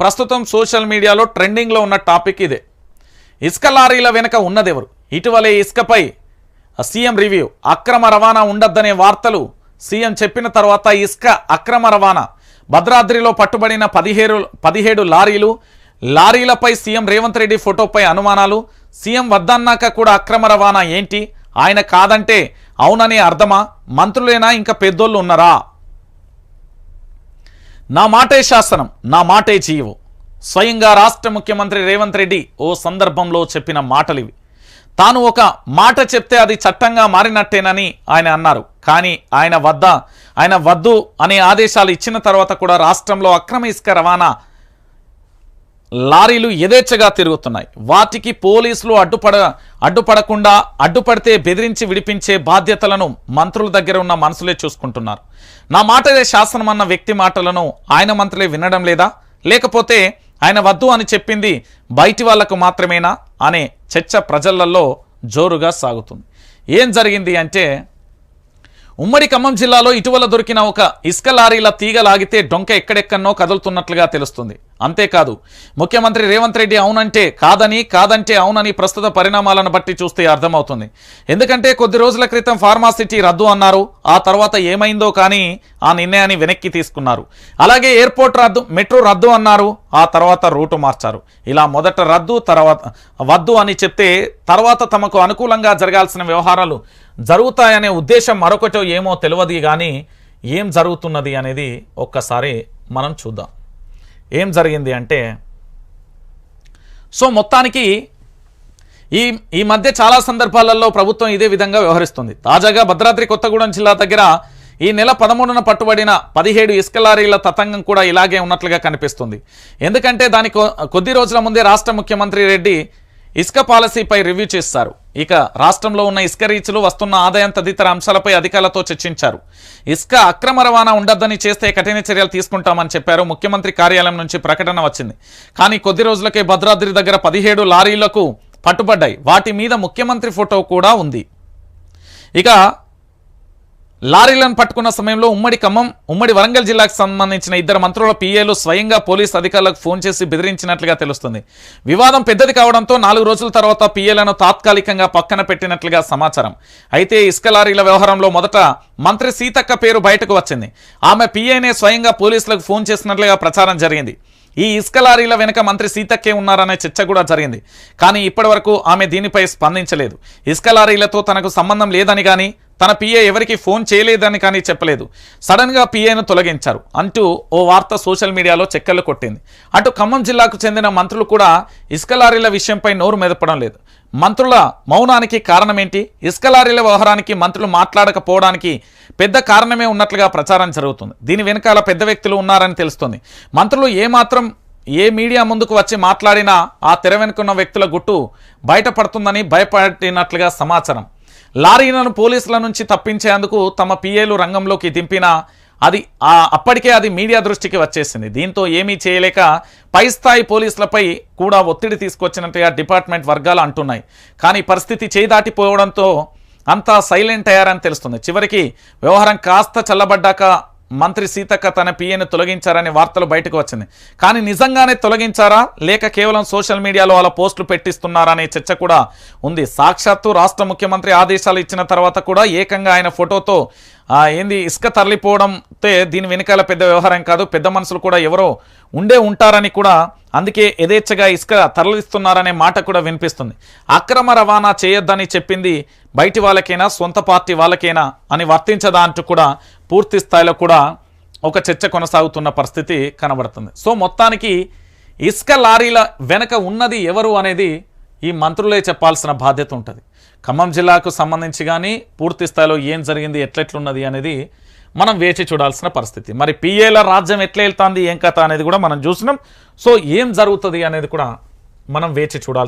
ప్రస్తుతం సోషల్ మీడియాలో ట్రెండింగ్లో ఉన్న టాపిక్ ఇదే. ఇసుక లారీల వెనుక ఉన్నదెవరు? ఇటీవలే ఇసుకపై సీఎం రివ్యూ అక్రమ రవాణా ఉండద్దనే వార్తలు సీఎం చెప్పిన తర్వాత ఇసుక అక్రమ రవాణా. భద్రాద్రిలో పట్టుబడిన పదిహేడు పదిహేడు లారీలు లారీలపై సీఎం రేవంత్ రెడ్డి ఫోటోపై అనుమానాలు. సీఎం వద్దన్నాక కూడా అక్రమ రవాణా ఏంటి? ఆయన కాదంటే అవుననే అర్థమా? మంత్రులేనా? ఇంకా పెద్దోళ్ళు ఉన్నారా? నా మాటే శాసనం నా మాటే జీవు. స్వయంగా రాష్ట్ర ముఖ్యమంత్రి రేవంత్ రెడ్డి ఓ సందర్భంలో చెప్పిన మాటలివి. తాను ఒక మాట చెప్తే అది చట్టంగా మారినట్టేనని ఆయన అన్నారు. కానీ ఆయన వద్ద ఆయన వద్దు అనే ఆదేశాలు ఇచ్చిన తర్వాత కూడా రాష్ట్రంలో అక్రమ ఇసుక రవాణా లారీలు యథేచ్ఛగా తిరుగుతున్నాయి. వాటికి పోలీసులు అడ్డుపడ అడ్డుపడకుండా అడ్డుపడితే బెదిరించి విడిపించే బాధ్యతలను మంత్రుల దగ్గర ఉన్న మనసులే చూసుకుంటున్నారు. నా మాటలే శాసనం అన్న వ్యక్తి మాటలను ఆయన మంత్రులే వినడం లేదా? లేకపోతే ఆయన వద్దు అని చెప్పింది బయటి వాళ్ళకు మాత్రమేనా? అనే చర్చ ప్రజలలో జోరుగా సాగుతుంది. ఏం జరిగింది అంటే ఉమ్మడి ఖమ్మం జిల్లాలో ఇటీవల దొరికిన ఒక ఇసుక లారీల తీగ లాగితే డొంక ఎక్కడెక్కడనో కదులుతున్నట్లుగా తెలుస్తుంది. అంతేకాదు ముఖ్యమంత్రి రేవంత్ రెడ్డి అవునంటే కాదని కాదంటే అవునని ప్రస్తుత పరిణామాలను బట్టి చూస్తే అర్థమవుతుంది. ఎందుకంటే కొద్ది రోజుల క్రితం ఫార్మాసిటీ రద్దు అన్నారు ఆ తర్వాత ఏమైందో కానీ ఆ నిర్ణయాన్ని వెనక్కి తీసుకున్నారు. అలాగే ఎయిర్పోర్ట్ రద్దు మెట్రో రద్దు అన్నారు ఆ తర్వాత రూటు మార్చారు. ఇలా మొదట రద్దు తర్వాత వద్దు అని చెప్తే తర్వాత తమకు అనుకూలంగా జరగాల్సిన వ్యవహారాలు జరుగుతాయనే ఉద్దేశం మరొకటో ఏమో తెలియదు కానీ ఏం జరుగుతున్నది అనేది ఒక్కసారి మనం చూద్దాం. ఏం జరిగింది అంటే సో మొత్తానికి ఈ ఈ మధ్య చాలా సందర్భాలలో ప్రభుత్వం ఇదే విధంగా వ్యవహరిస్తుంది. తాజాగా భద్రాద్రి కొత్తగూడెం జిల్లా దగ్గర ఈ నెల పదమూడున పట్టుబడిన పదిహేడు ఇసుక లారీల తతంగం కూడా ఇలాగే ఉన్నట్లుగా కనిపిస్తుంది. ఎందుకంటే దాని కొ- కొద్ది రోజుల ముందే రాష్ట్ర ముఖ్యమంత్రి రెడ్డి ఇసుక పాలసీపై రివ్యూ చేస్తారు. ఇక రాష్ట్రంలో ఉన్న ఇసుక రీచ్లు వస్తున్న ఆదాయం తదితర అంశాలపై అధికారులతో చర్చించారు. ఇసుక అక్రమ రవాణా ఉండద్దని చేస్తే కఠిన చర్యలు తీసుకుంటామని చెప్పారు. ముఖ్యమంత్రి కార్యాలయం నుంచి ప్రకటన వచ్చింది. కానీ కొద్ది రోజులకే భద్రాద్రి దగ్గర పదిహేడు లారీలకు పట్టుబడ్డాయి. వాటి మీద ముఖ్యమంత్రి ఫోటో కూడా ఉంది. ఇక లారీలను పట్టుకున్న సమయంలో ఉమ్మడి ఖమ్మం ఉమ్మడి వరంగల్ జిల్లాకు సంబంధించిన ఇద్దరు మంత్రుల పీఏలు స్వయంగా పోలీస్ అధికారులకు ఫోన్ చేసి బెదిరించినట్లుగా తెలుస్తుంది. వివాదం పెద్దది కావడంతో నాలుగు రోజుల తర్వాత పీఏలను తాత్కాలికంగా పక్కన పెట్టినట్లుగా సమాచారం. అయితే ఇసుక లారీల వ్యవహారంలో మొదట మంత్రి సీతక్క పేరు బయటకు వచ్చింది. ఆమె పిఏనే స్వయంగా పోలీసులకు ఫోన్ చేసినట్లుగా ప్రచారం జరిగింది. ఈ ఇసుక లారీల వెనుక మంత్రి సీతక్కే ఉన్నారనే చర్చ కూడా జరిగింది. కానీ ఇప్పటివరకు ఆమె దీనిపై స్పందించలేదు. ఇసుక లారీలతో తనకు సంబంధం లేదని కానీ తన పిఏ ఎవరికి ఫోన్ చేయలేదని కానీ చెప్పలేదు. సడన్గా పిఏను తొలగించారు. అంటూ ఓ వార్త సోషల్ మీడియాలో చెక్కర్లు కొట్టింది. అటు ఖమ్మం జిల్లాకు చెందిన మంత్రులు కూడా ఇసుక లారీల విషయంపై నోరు మెదపడం లేదు. మంత్రుల మౌనానికి కారణమేంటి? ఇసుక లారీల వ్యవహారానికి మంత్రులు మాట్లాడకపోవడానికి పెద్ద కారణమే ఉన్నట్లుగా ప్రచారం జరుగుతుంది. దీని వెనకాల పెద్ద వ్యక్తులు ఉన్నారని తెలుస్తుంది. మంత్రులు ఏమాత్రం ఏ మీడియా ముందుకు వచ్చి మాట్లాడినా ఆ తెర వెనుకున్న వ్యక్తుల గుట్టు బయటపడుతుందని భయపడినట్లుగా సమాచారం. లారీలను పోలీసుల నుంచి తప్పించేందుకు తమ పిఏలు రంగంలోకి దింపినా అది అప్పటికే అది మీడియా దృష్టికి వచ్చేసింది. దీంతో ఏమీ చేయలేక పై స్థాయి పోలీసులపై కూడా ఒత్తిడి తీసుకొచ్చినట్టుగా డిపార్ట్మెంట్ వర్గాలు అంటున్నాయి. కానీ పరిస్థితి చేదాటిపోవడంతో అంతా సైలెంట్ అయ్యారని తెలుస్తుంది. చివరికి వ్యవహారం కాస్త చల్లబడ్డాక మంత్రి సీతక్క తన పిఏను తొలగించారనే వార్తలు బయటకు వచ్చింది. కానీ నిజంగానే తొలగించారా? లేక కేవలం సోషల్ మీడియాలో అలా పోస్టులు పెట్టిస్తున్నారా అనే చర్చ కూడా ఉంది. సాక్షాత్తు రాష్ట్ర ముఖ్యమంత్రి ఆదేశాలు ఇచ్చిన తర్వాత కూడా ఏకంగా ఆయన ఫోటోతో ఏంది ఇసుక తరలిపోవడంతో దీని వెనకాల పెద్ద వ్యవహారం కాదు పెద్ద మనుషులు కూడా ఎవరో ఉండే ఉంటారని కూడా అందుకే యథేచ్ఛగా ఇసుక తరలిస్తున్నారనే మాట కూడా వినిపిస్తుంది. అక్రమ రవాణా చేయొద్దని చెప్పింది బయటి వాళ్ళకైనా సొంత పార్టీ వాళ్ళకైనా అని వర్తించదా అంటూ కూడా పూర్తి స్థాయిలో కూడా ఒక చర్చ కొనసాగుతున్న పరిస్థితి కనబడుతుంది. సో మొత్తానికి ఇసుక లారీల వెనక ఉన్నది ఎవరు అనేది ఈ మంత్రులే చెప్పాల్సిన బాధ్యత ఉంటుంది. ఖమ్మం జిల్లాకు సంబంధించి కానీ పూర్తి స్థాయిలో ఏం జరిగింది ఎట్లెట్లున్నది అనేది మనం వేచి చూడాల్సిన పరిస్థితి. మరి పిఏల రాజ్యం ఎట్లా వెళ్తుంది ఏం కథ అనేది కూడా మనం చూసినాం. సో ఏం జరుగుతుంది అనేది కూడా మనం వేచి చూడాల్సి